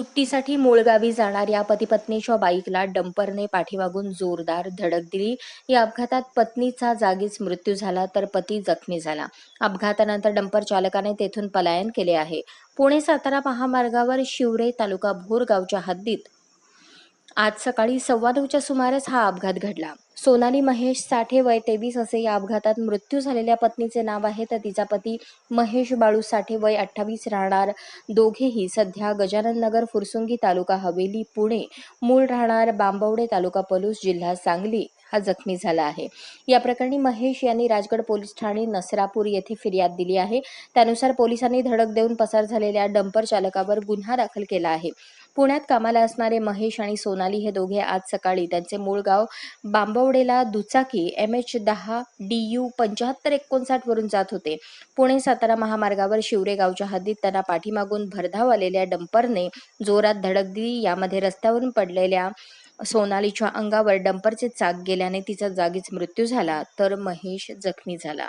सुट्टीसाठी मूळगावी जाणाऱ्या पतीपत्नीच्या बाईकला डंपरने पाठीमागून जोरदार धडक दिली. या अपघातात पत्नीचा जागीच मृत्यू झाला तर पती जखमी झाला. अपघातानंतर डंपर चालकाने तेथून पलायन केले आहे. पुणे सातारा महामार्गावर शिवरे तालुका भोर गावच्या हद्दीत आज सकाळी सव्वा नऊच्या सुमारास हा अपघात घडला. सोनाली महेश साठे वय तेवीस असे या अपघातात मृत्यू झालेल्या पत्नीचे नाव आहे तर तिचा पती महेश बाळू साठे वय अठ्ठावीस राहणार. दोघेही सध्या गजानन नगर फुरसुंगी तालुका हवेली पुणे मूळ राहणार बांबवडे तालुका पलूस जिल्हा सांगली हा जखमी झाला आहे. या प्रकरणी महेश यांनी राजगड पोलीस ठाणे नसरापूर येथे फिर्याद दिली आहे. त्यानुसार पोलिसांनी धडक देऊन पसार झालेल्या डंपर चालकावर गुन्हा दाखल केला आहे. पुण्यात कामाला असणारे महेश आणि सोनाली हे दोघे आज सकाळी त्यांचे मूळ गाव बांबवडेला दुचाकी एम एच दहा डी यू पंच्याहत्तर एकोणसाठ वरून जात होते. पुणे सातारा महामार्गावर शिवरे गावच्या हद्दीत त्यांना पाठीमागून भरधाव आलेल्या डंपरने जोरात धडक दिली. यामध्ये रस्त्यावरून पडलेल्या सोनालीच्या अंगावर डंपरचे चाक गेल्याने तिचा जागीच मृत्यू झाला. तर महेश जखमी झाला.